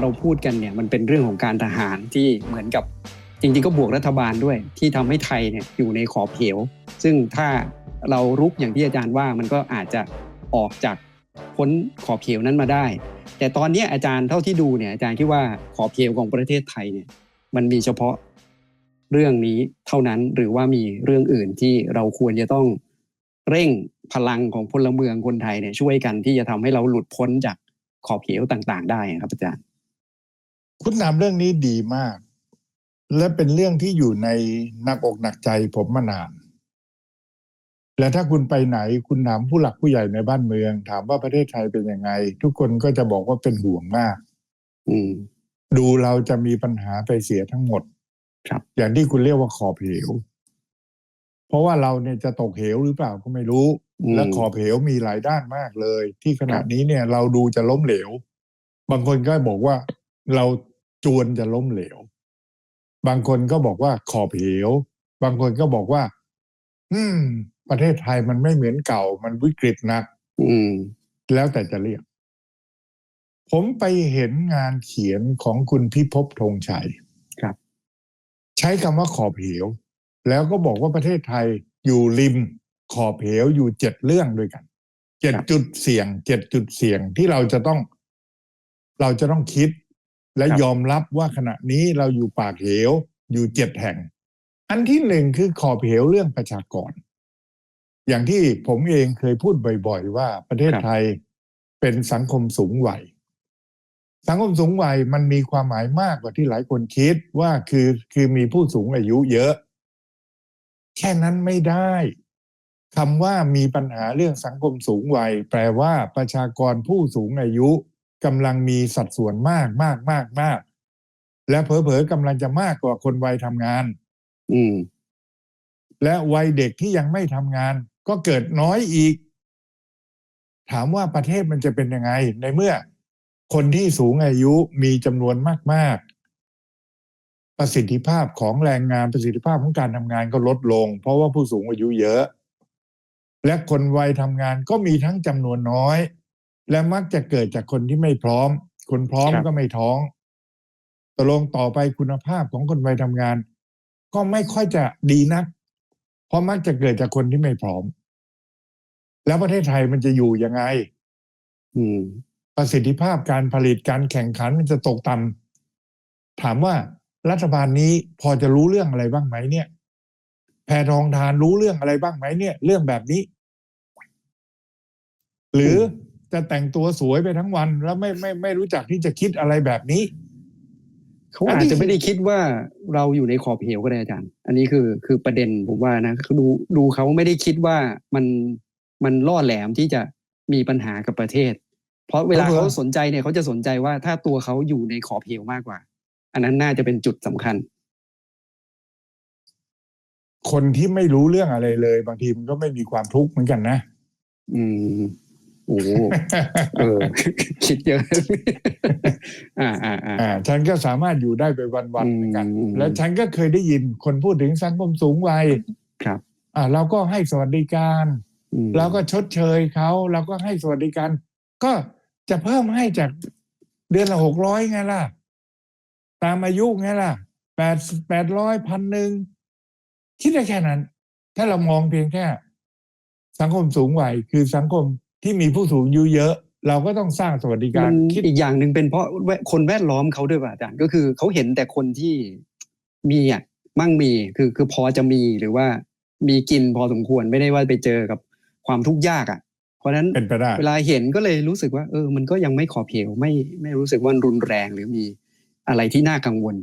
เราพูดกันเนี่ยมันเป็นเรื่องของการทหารที่เหมือนกับจริงๆก็บวกรัฐบาลด้วย ที่ทำให้ไทยเนี่ยอยู่ในขอบเหว ซึ่งถ้าเรารุกอย่างที่อาจารย์ว่ามันก็อาจจะออกจากพ้นขอบเหวนั้นมาได้ แต่ตอนนี้อาจารย์เท่าที่ดูเนี่ยอาจารย์คิดว่าขอบเหวของประเทศไทยเนี่ยมันมีเฉพาะเรื่องนี้เท่านั้นหรือว่ามีเรื่องอื่นที่เราควรจะต้องเร่งพลังของพลเมืองคนไทยเนี่ยช่วยกันที่จะทำให้เราหลุดพ้นจาก ขอบเหวต่างๆ ได้ครับอาจารย์ คุณนำเรื่องนี้ดีมาก และเป็นเรื่องที่อยู่ในหนักอกหนักใจผมมานาน และถ้าคุณไปไหนคุณถามผู้หลักผู้ใหญ่ในบ้านเมือง ถามว่าประเทศไทยเป็นยังไง ทุกคนก็จะบอกว่าเป็นห่วงมาก อืมดูเราจะมีปัญหาไปเสียทั้งหมด ครับ อย่างที่คุณเรียกว่าขอบเหว เพราะว่าเราเนี่ยจะตกเหวหรือเปล่าก็ไม่รู้อืม และขอบเหวมีหลายด้านมากเลย ที่ขณะครับนี้เนี่ยเราดูจะล้มเหลว บางคนก็บอกว่าเราจวนจะล้มเหลว บางคนก็บอกว่าขอบเหว บางคนก็บอกว่า อืม ประเทศไทยมันไม่เหมือนเก่า มันวิกฤตหนัก อืม แล้วแต่จะเรียก ผมไปเห็นงานเขียนของคุณพิภพธงชัยครับ ใช้คำว่าขอบเหว แล้วก็บอกว่าประเทศไทยอยู่ริม ขอบเหวอยู่เจ็ดเรื่องด้วยกันเจ็ดจุดเสี่ยงเจ็ดจุดเสี่ยงที่เราจะต้อง เราจะต้องคิด และครับยอมรับว่าขณะนี้เราอยู่ปากเหวอยู่เจ็ดแห่ง อันที่หนึ่งคือขอบเหวเรื่องประชากร อย่างที่ผมเองเคยพูดบ่อย ๆ ว่าประเทศครับไทยเป็นสังคมสูงวัยสังคมสูงวัยมันมีความหมายมากกว่าที่หลายคนคิดว่าคือคือมีผู้สูงอายุเยอะ แค่นั้นไม่ได้ คำว่ามีปัญหาเรื่องสังคมสูงวัย แปลว่าประชากรผู้สูงอายุกำลังมีสัดส่วนมากมากมากมาก และเผลอๆกำลังจะมากกว่าคนวัยทำงาน อืม และวัยเด็กที่ยังไม่ทำงาน ก็เกิดน้อยอีก ถามว่าประเทศมันจะเป็นยังไง ในเมื่อ คนที่สูงอายุมีจำนวนมาก ๆ ประสิทธิภาพของแรงงานประสิทธิภาพของการทำงานก็ลดลง เพราะว่าผู้สูงอายุเยอะ และคนวัยทำงานก็มีทั้งจำนวนน้อย และมักจะเกิดจากคนที่ไม่พร้อม คนพร้อมครับ ก็ไม่ท้องตกลงต่อไปคุณภาพของคนวัยทำงาน ก็ไม่ค่อยจะดีนัก เพราะมักจะเกิดจากคนที่ไม่พร้อม แล้วประเทศไทยมันจะอยู่ยังไง อืม ประสิทธิภาพการผลิตการแข่งขันมันจะตกต่ำถามว่ารัฐบาลนี้พอจะรู้เรื่องอะไรบ้างไหมเนี่ย แพทองทานรู้เรื่องอะไรบ้างไหมเนี่ย เรื่องแบบนี้ หรือจะแต่งตัวสวยไปทั้งวัน แล้วไม่ไม่ไม่รู้จักที่จะคิดอะไรแบบนี้ เขาอาจจะไม่ได้คิดว่าเราอยู่ในขอบเหวก็ได้อาจารย์ อันนี้คือคือประเด็นผมว่านะคือดูดูเขาไม่ได้คิดว่ามันมันล่อแหลมที่จะมีปัญหากับประเทศ เพราะเวลาเออเขาสนใจเนี่ยเขาจะสนใจว่าถ้าตัวเขาอยู่ในขอบเหวมากกว่า อันนั้นน่าจะเป็นจุดสำคัญ คนที่ไม่รู้เรื่องอะไรเลย บางทีมันก็ไม่มีความทุกข์เหมือนกันนะ อืมโอ้โหเออ คิดเยอะอ่าอ่าอ่าอ่าฉันก็สามารถอยู่ได้ไปวันๆเหมือนกันอืมแล้วฉันก็เคยได้ยินคนพูดถึงสังคมสูงวัยครับ อ่าเราก็ให้สวัสดิการอืมเราก็ชดเชยเขาเราก็ให้สวัสดิการ ก็จะเพิ่มให้จากเดือนละหกร้อยไงล่ะ ตามอายุไงล่ะแปดแปดร้อยพันหนึ่ง คิดได้แค่นั้น ถ้าเรามองเพียงแค่ สังคมสูงวัยคือสังคมที่มีผู้สูงอายุเยอะ เราก็ต้องสร้างสวัสดิกามัรนคิดอีกอย่างหนึ่งเป็นเพราะแวดคนแวดล้อมเขาด้วยป่ะอาจารย์ก็คือเขาเห็นแต่คนที่มีอะมั่งมีคือคือพอจะมีหรือว่ามีกินพอสมควรไม่ได้ว่าไปเจอกับความทุกข์ยากอะ เพราะฉะนั้นเป็นไปได้เวลาเห็นก็เลยรู้สึกว่า เออ มันก็ยังไม่ขอบเหวไม่ไม่รู้สึกว่ารุนแรงหรือมีอะไรที่น่ากังวล